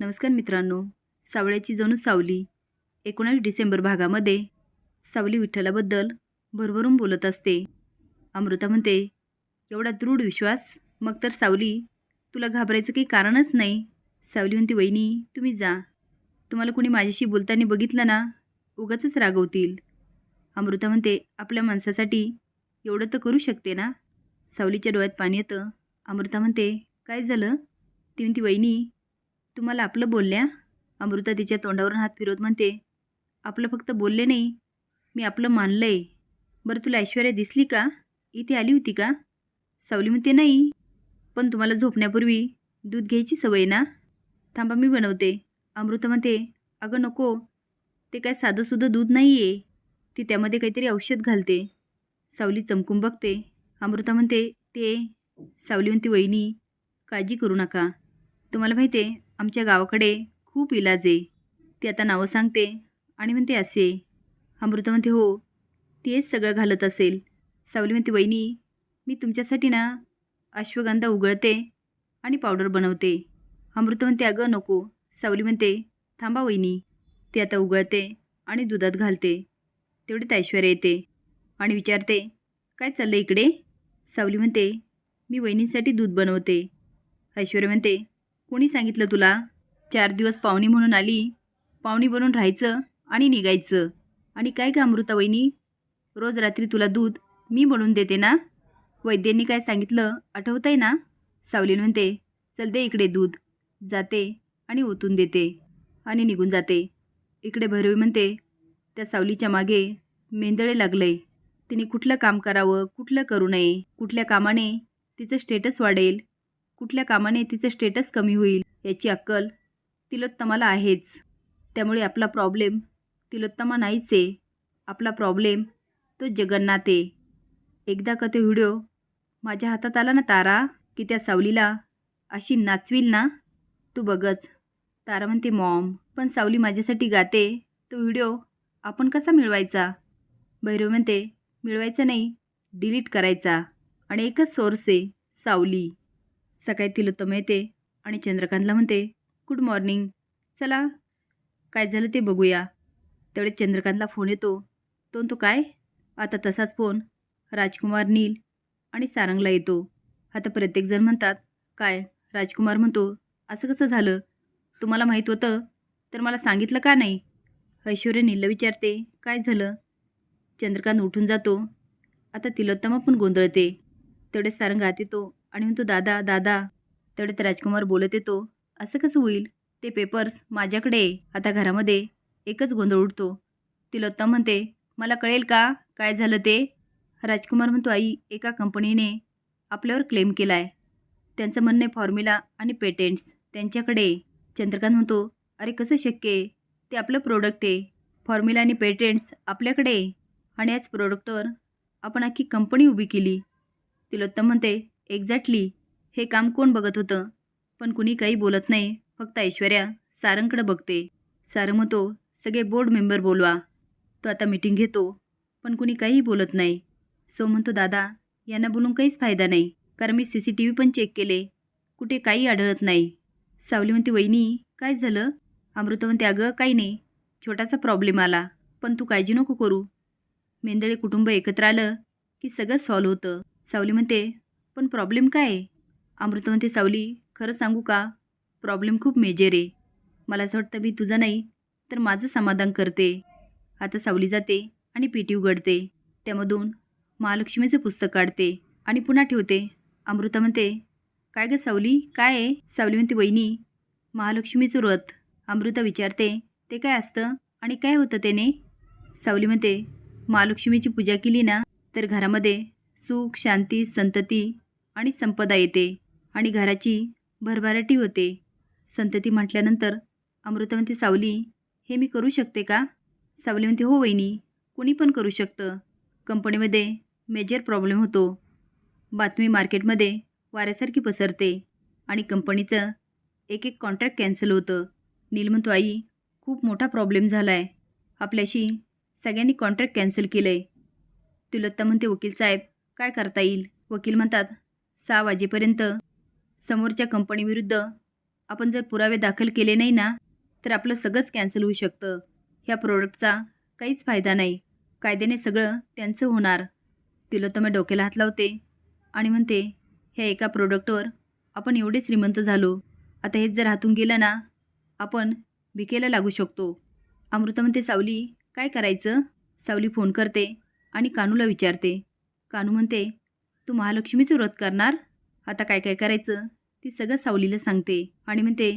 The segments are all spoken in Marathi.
नमस्कार मित्रांनो सावळ्याची जणू सावली. एकोणावीस डिसेंबर भागामध्ये सावली विठ्ठलाबद्दल भरभरून बोलत असते. अमृता म्हणते एवढा दृढ विश्वास? मग तर सावली तुला घाबरायचं काही कारणच नाही सावली म्हणते वहिनी तुम्ही जा. तुम्हाला कोणी माझ्याशी बोलताना बघितलं ना उगाच रागवतील अमृता म्हणते आपल्या माणसासाठी एवढं तर करू शकते ना सावलीच्या डोळ्यात पाणी येतं. अमृता म्हणते काय झालं ती म्हणती वहिनी तुम्हाला आपलं बोलल्या? अमृता तिच्या तोंडावरून हात फिरवत म्हणते आपलं फक्त बोलले नाही. मी आपलं मानलं आहे बरं तुला ऐश्वर्या दिसली का? इथे आली होती का? सावली म्हणते नाही. पण तुम्हाला झोपण्यापूर्वी दूध घ्यायची सवय ना? थांबा मी बनवते. अमृता म्हणते अगं नको. ते काय साधंसुद्धा दूध नाही आहे ती त्यामध्ये काहीतरी औषध घालते. सावली चमकून बघते. अमृता म्हणते ते सावली म्हणते वहिनी काळजी करू नका. तुम्हाला माहिती आहे आमच्या गावाकडे खूप इलाज आहे. ती आता नावं सांगते आणि म्हणते असे. अमृता म्हणते हो तेच सगळं घालत असेल. सावली म्हणते वहिनी मी तुमच्यासाठी ना अश्वगंधा उगळते आणि पावडर बनवते. अमृता म्हणते अगं नको. सावली म्हणते थांबा वहिनी ती आता उगळते आणि दुधात घालते. तेवढीत ऐश्वर्या येते. आणि विचारते काय चाललं इकडे? सावली म्हणते मी वहिनींसाठी दूध बनवते. ऐश्वर्या म्हणते कोणी सांगितलं तुला? चार दिवस पाहुणी म्हणून आली. पाहुणी बनून राहायचं आणि निघायचं. आणि काय का अमृता वहिनी रोज रात्री तुला दूध मी बनवून देते ना? वैद्यांनी काय सांगितलं आठवत आहे ना? सावलीन म्हणते चल दे इकडे दूध. जाते आणि ओतून देते आणि निघून जाते. इकडे भैरवी म्हणते त्या सावलीच्या मागे मेंदळे लागलंय. तिने कुठलं काम करावं कुठलं करू नये कुठल्या कामाने तिचं स्टेटस वाढेल कुठल्या कामाने तिचं स्टेटस कमी होईल याची अक्कल तिलोत्तमाला आहेच. त्यामुळे आपला प्रॉब्लेम तिलोत्तमा नाहीच आहे. आपला प्रॉब्लेम तो जगन्नाथ आहे. एकदा का तो व्हिडिओ माझ्या हातात आला ना तारा की त्या सावलीला अशी नाचवील ना? तू बघच. तारा म्हणते मॉम पण सावली माझ्यासाठी गाते. तो व्हिडिओ आपण कसा मिळवायचा? भैरव म्हणते मिळवायचा नाही डिलीट करायचा. आणि एकच सोर्स आहे सावली. सकाळी तिलोत्तम येते आणि चंद्रकांतला म्हणते गुड मॉर्निंग चला काय झालं ते बघूया. तेवढे चंद्रकांतला फोन येतो. तो तो काय? आता तसाच फोन राजकुमार नील. आणि सारंगला येतो. आता प्रत्येकजण म्हणतात काय? राजकुमार म्हणतो असं कसं झालं? तुम्हाला माहीत होतं? तर मला सांगितलं का नाही? ऐश्वर्या नीलला विचारते काय झालं? चंद्रकांत उठून जातो. आता तिलोत्तमा पण गोंधळते. तेवढे सारंग आत येतो. आणि म्हणतो दादा दादा तेवढ्यात राजकुमार बोलत येतो. असं कसं होईल? ते पेपर्स माझ्याकडे आता घरामध्ये एकच गोंधळ उडतो. तिलोत्तम म्हणते मला कळेल का? काय झालं ते? राजकुमार म्हणतो आई एका कंपनीने आपल्यावर क्लेम केला आहे त्यांचं म्हणणं आहे फॉर्म्युला आणि पेटेंट्स त्यांच्याकडे चंद्रकांत म्हणतो अरे कसं शक्य आहे? ते आपलं प्रोडक्ट आहे. फॉर्म्युला आणि पेटेंट्स आपल्याकडे आणि याच प्रोडक्टवर आपण आखी कंपनी उभी केली. तिलोत्तम म्हणते एक्झॅक्टली हे काम कोण बघत होतं? पण कुणी काही बोलत नाही. फक्त ऐश्वर्या सारंगकडं बघते. सारंग म्हणतो सगळे बोर्ड मेंबर बोलवा. तो आता मीटिंग घेतो. पण कुणी काहीही बोलत नाही. सो म्हणतो दादा यांना बोलून काहीच फायदा नाही. कारण मी सी सी टी व्ही पण चेक केले. कुठे काही आढळत नाही. सावली म्हणते वहिनी काय झालं? अमृता म्हणते अगं काही नाही. छोटासा प्रॉब्लेम आला. पण तू काळजी नको करू. मेंदळे कुटुंब एकत्र आलं की सगळं सॉल्व होतं. सावली म्हणते पण प्रॉब्लेम काय? आहे अमृता म्हणते सावली खरं सांगू का? प्रॉब्लेम खूप मेजर आहे. मला असं वाटतं मी तुझं नाही तर माझं समाधान करते. आता सावली जाते आणि पेटी उघडते. त्यामधून महालक्ष्मीचं पुस्तक काढते आणि पुन्हा ठेवते. अमृता म्हणते काय गं सावली? काय आहे? सावली म्हणते वहिनी महालक्ष्मीचं व्रत. अमृता विचारते ते काय असतं आणि काय होतं त्याने? सावली म्हणते महालक्ष्मीची पूजा केली ना तर घरामध्ये सुख शांती संतती आणि संपदा येते आणि घराची भरभराटी होते. संतती म्हटल्यानंतर अमृता सावली हे मी करू शकते का? सावली म्हणते हो वहिनी कुणी पण करू शकतं. कंपनीमध्ये मेजर प्रॉब्लेम होतो. बातमी मार्केटमध्ये वाऱ्यासारखी पसरते आणि कंपनीचं एक एक कॉन्ट्रॅक्ट कॅन्सल होतं. नील म्हणतो आई खूप मोठा प्रॉब्लेम झाला आहे आपल्याशी सगळ्यांनी कॉन्ट्रॅक्ट कॅन्सल केलं आहे तुलत्ता म्हणते वकील साहेब काय करता येईल? वकील म्हणतात सहा वाजेपर्यंत. समोरच्या कंपनीविरुद्ध आपण जर पुरावे दाखल केले नाही ना तर आपलं सगळंच कॅन्सल होऊ शकतं. ह्या प्रोडक्टचा काहीच फायदा नाही. कायद्याने सगळं त्यांचं होणार. तिलोत्तमा डोक्याला हात लावते. आणि म्हणते ह्या एका प्रोडक्टवर आपण एवढे श्रीमंत झालो. आता हेच जर हातून गेलं ना आपण भिकेला लागू शकतो. अमृता म्हणते सावली काय करायचं? सावली फोन करते आणि कानूला विचारते. कानू म्हणते तू महालक्ष्मीचं व्रत करणार? आता काय काय करायचं? ती सगळं सावलीला सांगते. आणि म्हणते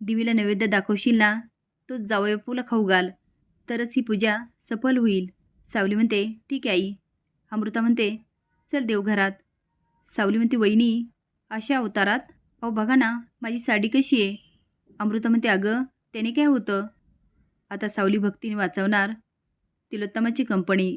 देवीला नैवेद्य दाखवशील ना? तो जावयापूला खाऊ घाल. तरच ही पूजा सफल होईल. सावली म्हणते ठीक आहे आई. अमृता म्हणते चल देवघरात सावली म्हणते वहिनी अशा अवतारात? अहो बघा ना माझी साडी कशी आहे. अमृता म्हणते अगं त्याने काय होतं? आता सावली भक्तीने वाचवणार तिलोत्तमाची कंपनी.